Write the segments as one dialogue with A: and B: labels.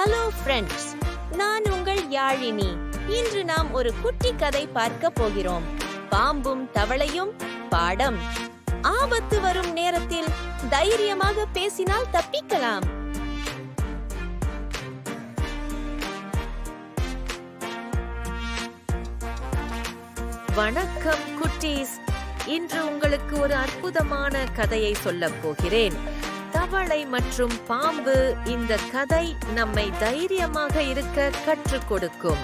A: Hello friends நான் உங்கள் யாழினி. இன்று நாம் ஒரு குட்டி கதை பார்க்க போகிறோம். பாம்பும் தவளையும் பாடம். ஆபத்து வரும் நேரத்தில் தைரியமாக பேசினால் தப்பிக்கலாம். வணக்கம் குட்டீஸ். இன்று உங்களுக்கு ஒரு அற்புதமான கதையை சொல்லப் போகிறேன். தவளை மற்றும் பாம்பு இந்த கதை நம்மை தைரியமாக இருக்க கற்றுக் கொடுக்கும்.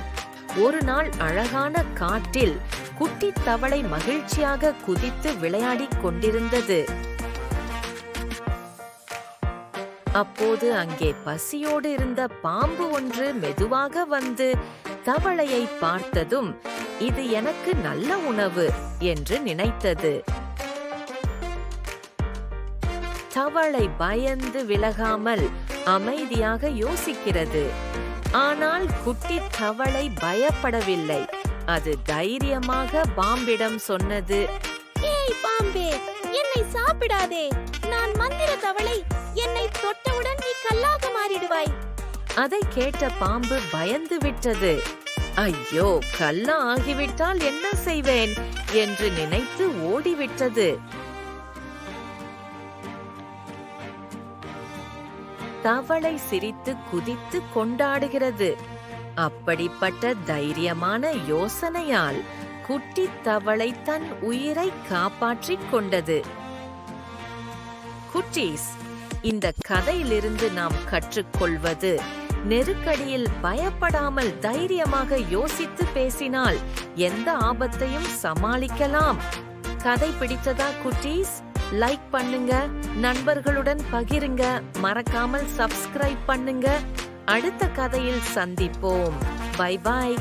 A: ஒரு நாள் அழகான காட்டில் குட்டி தவளை மகிழ்ச்சியாக குதித்து விளையாடிக் கொண்டிருந்தது. அப்போது அங்கே பசியோடு இருந்த பாம்பு ஒன்று மெதுவாக வந்து தவளையை பார்த்ததும் இது எனக்கு நல்ல உணவு என்று நினைத்தது. தவளை பயந்து விலகாமல் அமைதியாக யோசிக்கிறது. ஆனால் குட்டி தவளை பயப்படவில்லை. அது தைரியமாக பாம்பிடம் சொன்னது ஏய் பாம்பே என்னை சாப்பிடாதே. நான் மந்திர தவளை. என்னை தொட்டவுடன் நீ கல்லாக மாறிடுவாய். அதை கேட்ட பாம்பு பயந்து விட்டது. ஐயோ கல்லா ஆகிவிட்டால் என்ன செய்வேன்? என்று நினைத்து ஓடிவிட்டது. தவளை சிரித்து குதித்து கொண்டாடுகிறது. அப்படிப்பட்ட தைரியமான யோசனையால் குட்டி தவளை தன் உயிரை காப்பாற்றிக் கொண்டது. குட்டீஸ் இந்த கதையிலிருந்து நாம் கற்றுக்கொள்வது நெருக்கடியில் பயப்படாமல் தைரியமாக யோசித்து பேசினால் எந்த ஆபத்தையும் சமாளிக்கலாம். கதை பிடித்ததா குட்டீஸ்? லைக் பண்ணுங்க நண்பர்களுடன் பகிருங்க மறக்காமல் சப்ஸ்கிரைப் பண்ணுங்க. அடுத்த கதையில் சந்திப்போம். Bye bye